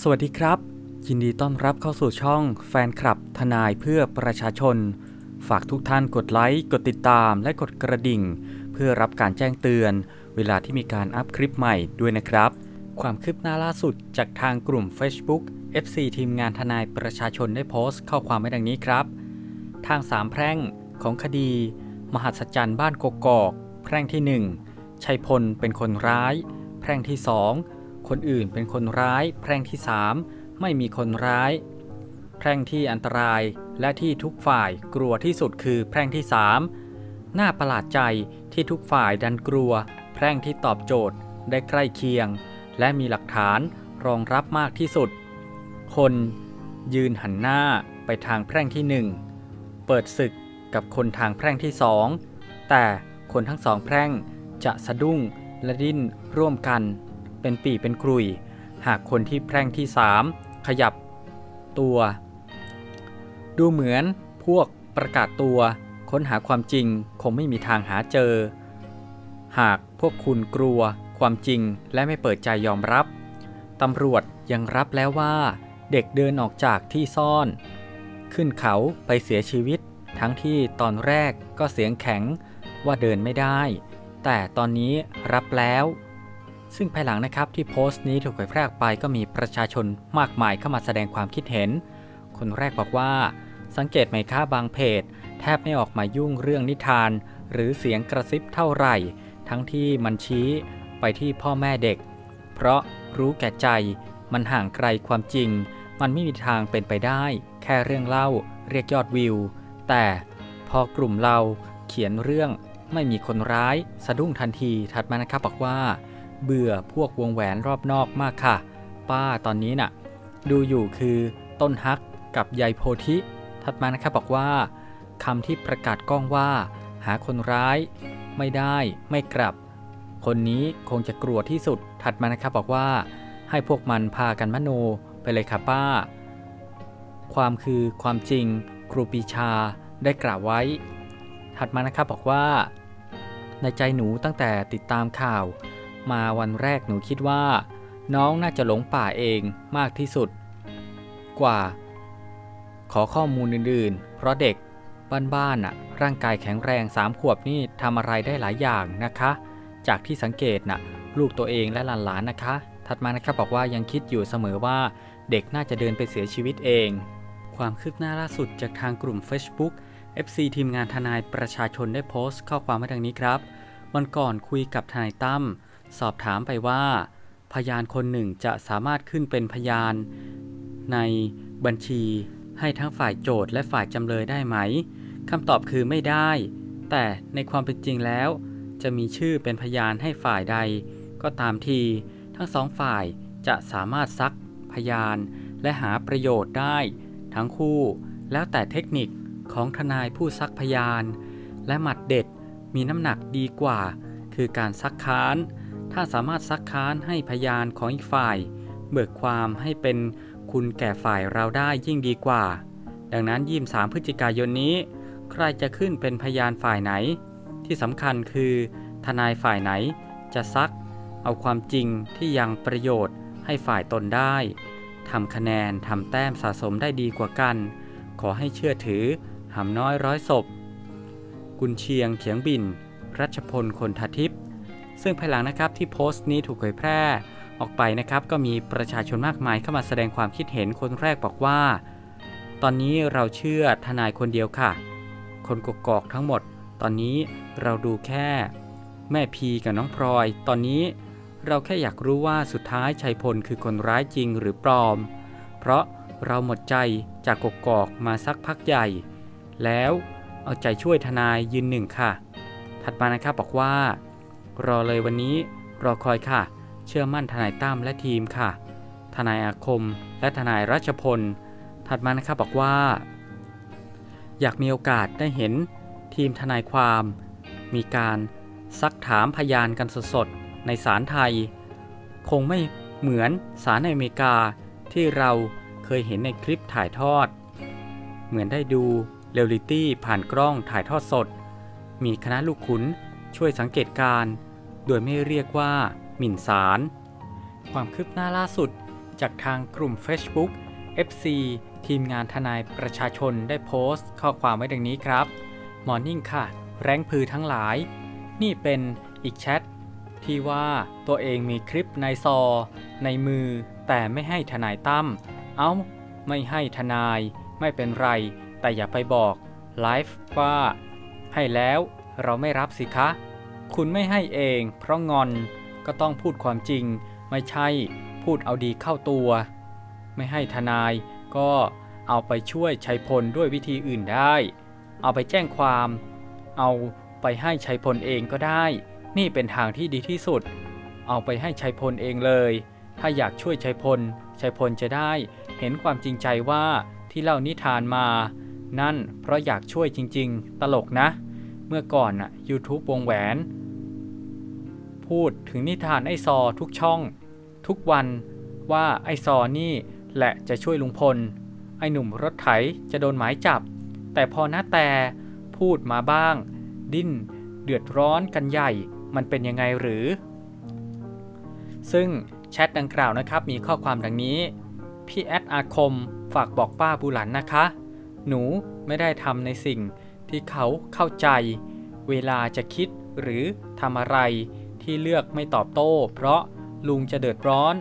สวัสดีครับ ยินดีต้อนรับเข้าสู่ช่องแฟนคลับทนายเพื่อประชาชน ฝากทุกท่านกดไลค์ กดติดตามและกดกระดิ่ง เพื่อรับการแจ้งเตือน เวลาที่มีการอัพคลิปใหม่ด้วยนะครับ ความคืบหน้าล่าสุดจากทางกลุ่ม Facebook FC ทีมงานทนายประชาชนได้โพสต์ข้อความไว้ดังนี้ครับ ทางสามแพร่งของคดี มหัศจรรย์บ้านกกอก แพร่งที่ 1 ชัยพลเป็นคนร้าย แพร่งที่ 2 คนอื่นเป็นคนร้าย แพร่งที่3ไม่มีคนร้าย แพร่งที่อันตรายและที่ทุกฝ่ายกลัวที่สุดคือแพร่งที่3น่าประหลาดใจที่ทุกฝ่ายดันกลัว แพร่งที่ตอบโจทย์ได้ใกล้เคียง และมีหลักฐานรองรับมากที่สุด คนยืนหันหน้าไปทางแพร่งที่1เปิดศึกกับคนทางแพร่งที่สองแต่คนทั้งสองแพร่งจะสะดุ้งและดิ้นร่วมกัน เป็นปีเป็นกลุย หากคนที่แพร่งที่สามขยับตัว ดูเหมือนพวกประกาศตัว ค้นหาความจริงคงไม่มีทางหาเจอ หากพวกคุณกลัวความจริงและไม่เปิดใจยอมรับ ตำรวจยังรับแล้วว่าเด็กเดินออกจากที่ซ่อน ขึ้นเขาไปเสียชีวิต ทั้งที่ตอนแรกก็เสียงแข็งว่าเดินไม่ได้ แต่ตอนนี้รับแล้ว ซึ่งภายหลังนะครับที่โพสต์นี้ถูกเผยแพร่ไปก็มีประชาชนมากมายเข้ามาแสดงความคิดเห็น คนแรกบอกว่า สังเกตไหมคะบางเพจ แทบไม่ออกมายุ่งเรื่องนิทาน หรือเสียงกระซิบเท่าไหร่ ทั้งที่มันชี้ไปที่พ่อแม่เด็ก เพราะรู้แก่ใจมันห่างไกลความจริง มันไม่มีทางเป็นไปได้ แค่เรื่องเล่า เรียกยอดวิว แต่พอกลุ่มเราเขียนเรื่องไม่มีคนร้าย สะดุ้งทันทีถัดมานะครับบอกว่า เบื่อพวกวงแหวนรอบนอกมากค่ะ ป้าตอนนี้น่ะ ดูอยู่คือต้นฮักกับยายโพธิ ถัดมานะครับบอกว่าคำที่ประกาศกล้องว่า หาคนร้าย ไม่ได้ไม่กลับ คนนี้คงจะกลัวที่สุด ถัดมานะครับบอกว่า ให้พวกมันพากันมโนไปเลยค่ะป้า ความคือความจริงครูปีชาได้กล่าวไว้ ถัดมานะครับบอกว่า ในใจหนูตั้งแต่ติดตามข่าว มาวันแรกหนูคิดว่า น้องน่าจะหลงป่าเองมากที่สุด กว่า ขอข้อมูลอื่นๆ เพราะเด็กบ้านๆน่ะร่างกายแข็งแรงสามขวบนี่ทำอะไรได้หลายอย่างนะคะ จากที่สังเกตน่ะลูกตัวเองและหลานๆนะคะ ถัดมานะครับบอกว่ายังคิดอยู่เสมอว่าเด็กน่าจะเดินไปเสียชีวิตเอง ความคืบหน้าล่าสุดจากทางกลุ่ม Facebook FC ทีมงานทนายประชาชนได้โพสต์ข้อความไว้ดังนี้ครับ วันก่อนคุยกับทนายตั้ม สอบถามไปว่า พยานคนหนึ่งจะสามารถขึ้นเป็นพยาน ในบัญชีให้ทั้งฝ่ายโจทย์และฝ่ายจำเลยได้ไหมคำตอบคือไม่ได้ แต่ในความเป็นจริงแล้ว จะมีชื่อเป็นพยานให้ฝ่ายใด ก็ตามที ทั้งสองฝ่ายจะสามารถซักพยาน และหาประโยชน์ได้ ทั้งคู่ แล้วแต่เทคนิคของทนายผู้ซักพยาน และหมัดเด็ดมีน้ำหนักดีกว่า คือการซักค้าน ถ้าสามารถซักค้านให้พยานของอีกฝ่าย เบิกความให้เป็นคุณแก่ฝ่ายเราได้ยิ่งดีกว่า ดังนั้นยี่สามพฤศจิกายนนี้ ใครจะขึ้นเป็นพยานฝ่ายไหน ที่สำคัญคือ ทนายฝ่ายไหนจะซัก เอาความจริงที่ยังประโยชน์ให้ฝ่ายตนได้ทำคะแนนทำแต้มสะสมได้ดีกว่ากัน ขอให้เชื่อถือหำน้อยร้อยศพ กุนเชียงเขียงบิน รัชพลคนททิพย์ ซึ่งภายหลังนะครับที่โพสต์นี้ถูกเผยแพร่ออกไปนะครับก็มีประชาชนมากมายเข้ามาแสดงความคิดเห็นคนแรกบอกว่า ตอนนี้เราเชื่อทนายคนเดียวค่ะ คนกกอกทั้งหมด ตอนนี้เราดูแค่ แม่พีกับน้องพลอย ตอนนี้เราแค่อยากรู้ว่าสุดท้ายชัยพลคือคนร้ายจริงหรือปลอม เพราะเราหมดใจจากกกอกมาสักพักใหญ่ แล้วเอาใจช่วยทนายยืนหนึ่งค่ะ ถัดมานะครับบอกว่า รอเลยวันนี้ รอคอยค่ะ เชื่อมั่นทนายตั้มและทีมค่ะ ทนายอาคมและทนายรัชพล ถัดมานะครับบอกว่า อยากมีโอกาสได้เห็นทีมทนายความ มีการซักถามพยานกันสดๆในศาลไทย คงไม่เหมือนศาลในอเมริกาที่เราเคยเห็นในคลิปถ่ายทอด เหมือนได้ดูเรียลลิตี้ผ่านกล้องถ่ายทอดสด มีคณะลูกขุน ช่วยสังเกตการ โดยไม่เรียกว่าหมิ่นศาล ความคืบหน้าล่าสุด จากทางกลุ่ม Facebook FC ทีมงานทนายประชาชนได้โพสต์ ข้อความไว้ดังนี้ครับมอร์นิ่งค่ะ แรงพือทั้งหลาย นี่เป็นอีกแชทที่ว่าตัวเองมีคลิปในซอ ในมือ แต่ไม่ให้ทนายตั้ม เอ้า ไม่ให้ทนาย ไม่เป็นไร แต่อย่าไปบอกไลฟ์ว่า ให้แล้ว เราไม่รับสิคะ คุณไม่ให้เอง เพราะงอนก็ต้องพูดความจริง ไม่ใช่พูดเอาดีเข้าตัว ไม่ให้ทนายก็เอาไปช่วยชัยพลด้วยวิธีอื่นได้ เอาไปแจ้งความ เอาไปให้ชัยพลเองก็ได้ นี่เป็นทางที่ดีที่สุด เอาไปให้ชัยพลเองเลย ถ้าอยากช่วยชัยพล ชัยพลจะได้เห็นความจริงใจว่าที่เล่านิทานมา นั่นเพราะอยากช่วยจริง ๆ ตลกนะ มื่อก่อนน่ะ YouTube วงแหวน พูดถึงนิทานไอซอทุกช่อง ทุกวันว่าไอซอนี่แหละจะช่วยลุงพล ไอหนุ่มรถไถจะโดนหมายจับ แต่พอหน้าแต่พูดมาบ้าง ดิ้น เดือดร้อนกันใหญ่มันเป็นยังไงหรือ ซึ่งแชทดังกล่าวนะครับมีข้อความดังนี้ พี่แอดอาคมฝากบอกป้าบุหลันนะคะ หนูไม่ได้ทำในสิ่ง ที่เขาเข้าใจ เวลาจะคิดหรือทำอะไรที่เลือกไม่ตอบโต้ เพราะลุงจะเดือดร้อน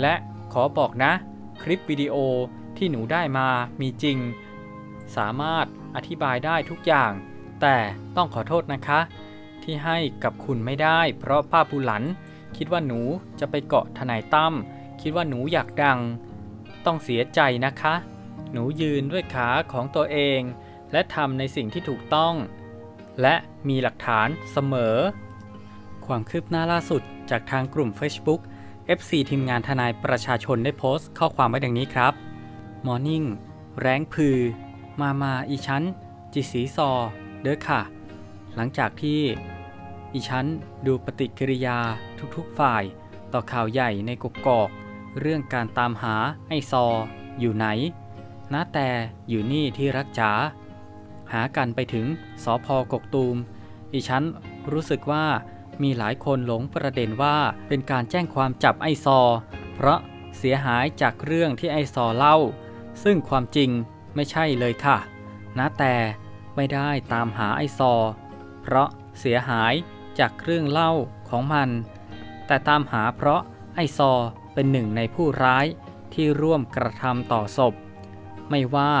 และขอบอกนะ คลิปวิดีโอที่หนูได้มามีจริง สามารถอธิบายได้ทุกอย่าง แต่ต้องขอโทษนะคะ ที่ให้กับคุณไม่ได้ เพราะป้าปูหลัน คิดว่าหนูจะไปเกาะทนายตั้มคิดว่าหนูอยากดัง ต้องเสียใจนะคะ หนูยืนด้วยขาของตัวเอง และทำในสิ่งที่ถูกต้อง และมีหลักฐานเสมอ ความคืบหน้าล่าสุดจากทางกลุ่ม Facebook FC ทีมงานทนายประชาชนได้โพสต์ข้อความไว้ดังนี้ครับ Morning แรงพือ มามาอีชั้น จิสีซอ เด้อค่ะ หลังจากที่อีชั้นดูปฏิกิริยาทุกๆฝ่าย ต่อข่าวใหญ่ในกกอก เรื่องการตามหาไอซอ อยู่ไหนน้าแต่อยู่นี่ที่รักจ๋า หากันไปถึงสอพอกกตูมอีชั้นรู้สึกว่ามีหลายคนหลงประเด็นว่าเป็นการแจ้งความจับไอซอ เพราะเสียหายจากเรื่องที่ไอซอเล่า ซึ่งความจริงไม่ใช่เลยค่ะนะแต่ไม่ได้ตามหาไอซอ เพราะเสียหายจากเรื่องเล่าของมัน แต่ตามหาเพราะไอซอเป็นหนึ่งในผู้ร้ายที่ร่วมกระทำต่อศพ ไม่ว่า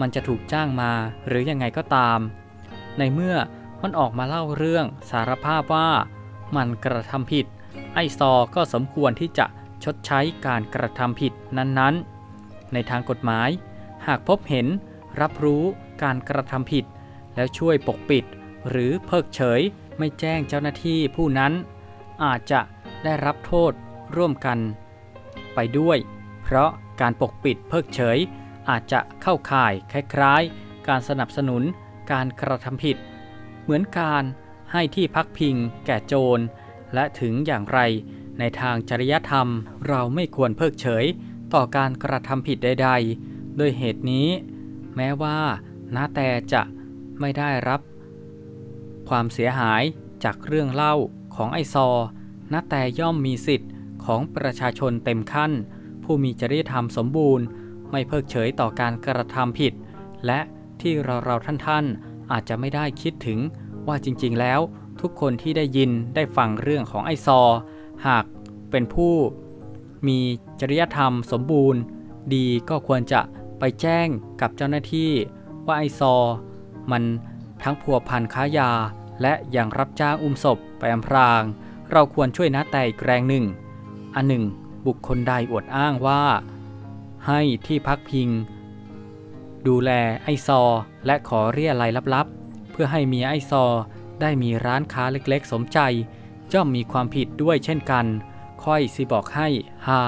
มันจะถูกจ้างมาหรือยังไงก็ตาม ในเมื่อมันออกมาเล่าเรื่องสารภาพว่ามันกระทำผิด ไอซอก็สมควรที่จะชดใช้การกระทำผิดนั้นๆ ในทางกฎหมาย หากพบเห็นรับรู้การกระทำผิด แล้วช่วยปกปิด หรือเพิกเฉยไม่แจ้งเจ้าหน้าที่ผู้นั้น อาจจะได้รับโทษร่วมกัน ไปด้วย เพราะการปกปิดเพิกเฉย อาจจะเข้าข่ายคล้ายๆ การสนับสนุนการกระทำผิด เหมือนการให้ที่พักพิง แก่โจร และถึงอย่างไร ในทางจริยธรรมเราไม่ควรเพิกเฉย ต่อการกระทำผิดใด ๆ โดยเหตุนี้ แม้ว่าน้าแต่จะไม่ได้รับ ความเสียหายจากเรื่องเล่าของไอซอน้าแต่ย่อมมีสิทธิ์ของประชาชนเต็มขั้น ผู้มีจริยธรรมสมบูรณ์ ไม่เพิกเฉยต่อการกระทำผิด และที่เราเราท่านท่านๆ อาจจะไม่ได้คิดถึงว่าจริงๆแล้วทุกคนที่ได้ยินได้ฟังเรื่องของไอซอ หากเป็นผู้มีจริยธรรมสมบูรณ์ ดีก็ควรจะไปแจ้งกับเจ้าหน้าที่ ว่าไอซอ มันทั้งพัวพันค้ายา และยังรับจ้างอุ้มศพไปอำพราง เราควรช่วยนะแต่อีกแรงหนึ่ง อันหนึ่ง บุคคลใดอวดอ้างว่า ให้ที่พักพิง ดูแลไอซอ และขอเรียลัยลับๆ เพื่อให้เมียไอซอได้มีร้านค้าเล็กๆ สมใจ ย่อมมีความผิดด้วยเช่นกัน ค่อยสิบอกให้ฮา